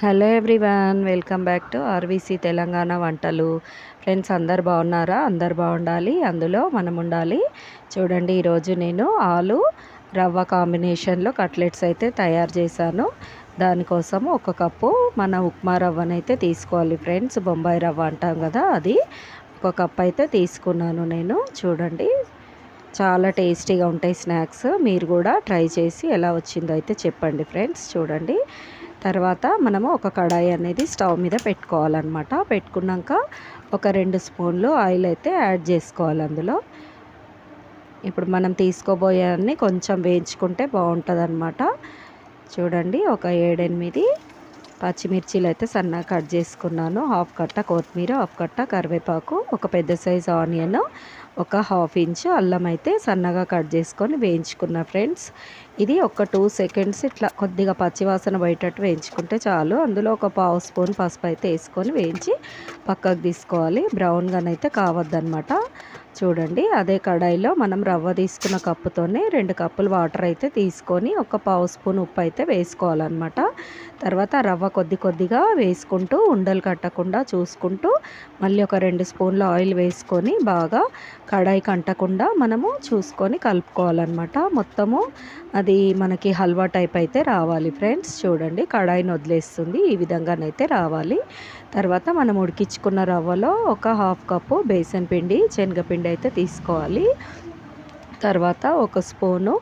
Hello everyone welcome back to RVC Telangana వంటలు. Friends అందరు బాగున్నారా? అందరు బాగుండాలి. అందులో మనం ఉండాలి. చూడండి ఈరోజు నేను ఆలు రవ్వ కాంబినేషన్లో కట్లెట్స్ అయితే తయారు చేశాను. దానికోసం ఒక కప్పు మన ఉప్మా రవ్వనైతే తీసుకోవాలి ఫ్రెండ్స్. బొంబాయి రవ్వ అంటాం కదా అది. ఒక కప్ అయితే తీసుకున్నాను నేను. చూడండి చాలా టేస్టీగా ఉంటాయి స్నాక్స్. మీరు కూడా ట్రై చేసి ఎలా వచ్చిందో అయితే చెప్పండి ఫ్రెండ్స్. చూడండి తర్వాత మనము ఒక కడాయి అనేది స్టవ్ మీద పెట్టుకోవాలన్నమాట. పెట్టుకున్నాక ఒక రెండు స్పూన్లు ఆయిల్ అయితే యాడ్ చేసుకోవాలి అందులో. ఇప్పుడు మనం తీసుకోబోయే అన్నీ కొంచెం వేయించుకుంటే బాగుంటుంది చూడండి ఒక ఏడెనిమిది పచ్చిమిర్చీలు అయితే సన్నగా కట్ చేసుకున్నాను. హాఫ్ కట్ట కొత్తిమీర హాఫ్ కట్ట కరివేపాకు ఒక పెద్ద సైజ్ ఆనియన్ ఒక హాఫ్ ఇంచ్ అల్లం అయితే సన్నగా కట్ చేసుకొని వేయించుకున్న ఫ్రెండ్స్. ఇది ఒక టూ సెకండ్స్ ఇట్లా కొద్దిగా పచ్చివాసన బయటట్టు వేయించుకుంటే చాలు. అందులో ఒక పావు స్పూన్ పసుపు అయితే వేసుకొని వేయించి పక్కకు తీసుకోవాలి. బ్రౌన్గానైతే కావద్దనమాట చూడండి. అదే కడాయిలో మనం రవ్వ తీసుకున్న కప్పుతోనే రెండు కప్పులు వాటర్ అయితే తీసుకొని ఒక పావు స్పూన్ ఉప్పు అయితే వేసుకోవాలన్నమాట. తర్వాత రవ్వ కొద్ది కొద్దిగా వేసుకుంటూ ఉండలు కట్టకుండా చూసుకుంటూ మళ్ళీ ఒక రెండు స్పూన్ల ఆయిల్ వేసుకొని బాగా కడాయి కంటకుండా మనము చూసుకొని కలుపుకోవాలన్నమాట. మొత్తము అది మనకి హల్వా టైప్ అయితే రావాలి ఫ్రెండ్స్. చూడండి కడాయిని వదిలేస్తుంది ఈ విధంగానైతే రావాలి. తర్వాత మనం ఉడికించుకున్న రవ్వలో ఒక హాఫ్ కప్పు బేసన్ పిండి శనగపిండి అయితే తీసుకోవాలి. తర్వాత ఒక స్పూను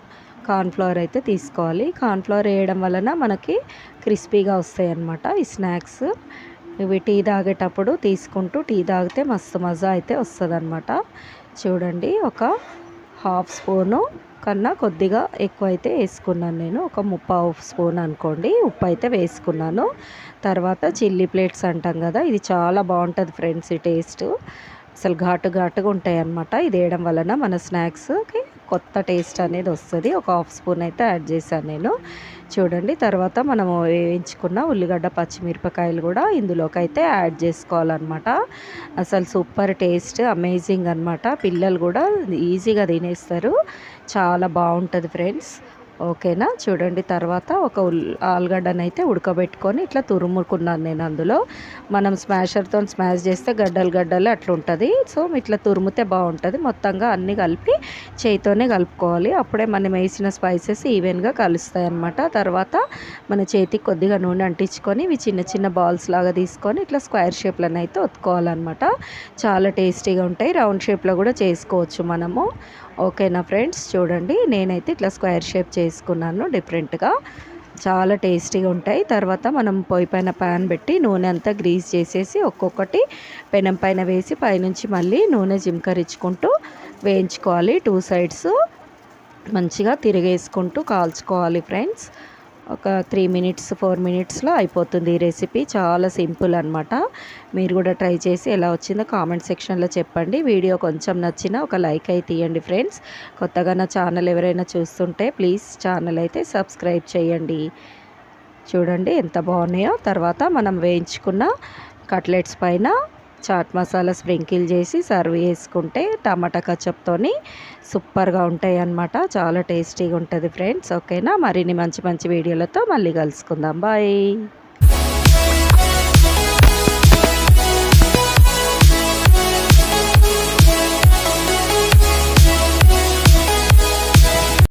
కార్న్ఫ్లవర్ అయితే తీసుకోవాలి. కార్న్ఫ్లవర్ వేయడం వలన మనకి క్రిస్పీగా వస్తాయి అన్నమాట ఈ స్నాక్స్. ఇవి టీ తాగేటప్పుడు తీసుకుంటూ టీ తాగితే మస్తు మజా అయితే వస్తుంది చూడండి ఒక హాఫ్ స్పూను కన్నా కొద్దిగా ఎక్కువ అయితే వేసుకున్నాను నేను. ఒక ముప్పావు స్పూన్ అనుకోండి ఉప్పు అయితే వేసుకున్నాను. తర్వాత చిల్లీ ప్లేట్స్ అంటాం కదా ఇది చాలా బాగుంటుంది ఫ్రెండ్స్ ఈ టేస్ట్. అసలు ఘాటు ఘాటుగా ఉంటాయి అన్నమాట ఇది వేయడం వలన మన స్నాక్స్కి కొత్త టేస్ట్ అనేది వస్తుంది. ఒక హాఫ్ స్పూన్ అయితే యాడ్ చేశాను నేను. చూడండి తర్వాత మనము వేయించుకున్న ఉల్లిగడ్డ పచ్చిమిరపకాయలు కూడా ఇందులోకి అయితే యాడ్ చేసుకోవాలన్నమాట. అసలు సూపర్ టేస్ట్ అమేజింగ్ అనమాట పిల్లలు కూడా ఈజీగా తినేస్తారు. చాలా బాగుంటుంది ఫ్రెండ్స్. ఓకేనా? చూడండి తర్వాత ఒక ఆలుగడ్డను అయితే ఉడకబెట్టుకొని ఇట్లా తురుముకున్నాను నేను అందులో. మనం స్మాషర్తో స్మాష్ చేస్తే గడ్డలు గడ్డలు అట్లా ఉంటుంది సో ఇట్లా తురుముతే బాగుంటుంది. మొత్తంగా అన్నీ కలిపి చేయితోనే కలుపుకోవాలి. అప్పుడే మనం వేసిన స్పైసెస్ ఈవెన్గా కలుస్తాయి అన్నమాట తర్వాత మన చేతికి కొద్దిగా నూనె అంటించుకొని ఇవి చిన్న చిన్న బాల్స్ లాగా తీసుకొని ఇట్లా స్క్వేర్ షేప్లను అయితే ఒత్తుకోవాలన్నమాట. చాలా టేస్టీగా ఉంటాయి. రౌండ్ షేప్లో కూడా చేసుకోవచ్చు మనము. ఓకేనా ఫ్రెండ్స్? చూడండి నేనైతే ఇట్లా స్క్వేర్ షేప్ వేసుకున్నాను డిఫరెంట్గా. చాలా టేస్టీగా ఉంటాయి. తర్వాత మనం పొయ్యి పైన ప్యాన్ పెట్టి నూనె అంతా గ్రీస్ చేసేసి ఒక్కొక్కటి పెనం పైన వేసి పైనుంచి మళ్ళీ నూనె జింకరించుకుంటూ వేయించుకోవాలి. టూ సైడ్స్ మంచిగా తిరిగేసుకుంటూ కాల్చుకోవాలి ఫ్రెండ్స్. ఒక త్రీ మినిట్స్ ఫోర్ మినిట్స్లో అయిపోతుంది ఈ రెసిపీ. చాలా సింపుల్ అనమాట మీరు కూడా ట్రై చేసి ఎలా వచ్చిందో కామెంట్ సెక్షన్లో చెప్పండి. వీడియో కొంచెం నచ్చిన ఒక లైక్ అయితే ఇవ్వండి ఫ్రెండ్స్. కొత్తగా నా ఛానల్ ఎవరైనా చూస్తుంటే ప్లీజ్ ఛానల్ అయితే సబ్స్క్రైబ్ చేయండి. చూడండి ఎంత బాగున్నాయో. తర్వాత మనం వేయించుకున్న కట్లెట్స్ పైన చాట్ మసాలా స్ప్రింకిల్ చేసి సర్వ్ చేసుకుంటే టమాటా కచప్తోని సూపర్గా ఉంటాయి అన్నమాట చాలా టేస్టీగా ఉంటుంది ఫ్రెండ్స్. ఓకేనా? మరిన్ని మంచి మంచి వీడియోలతో మళ్ళీ కలుసుకుందాం. బాయ్.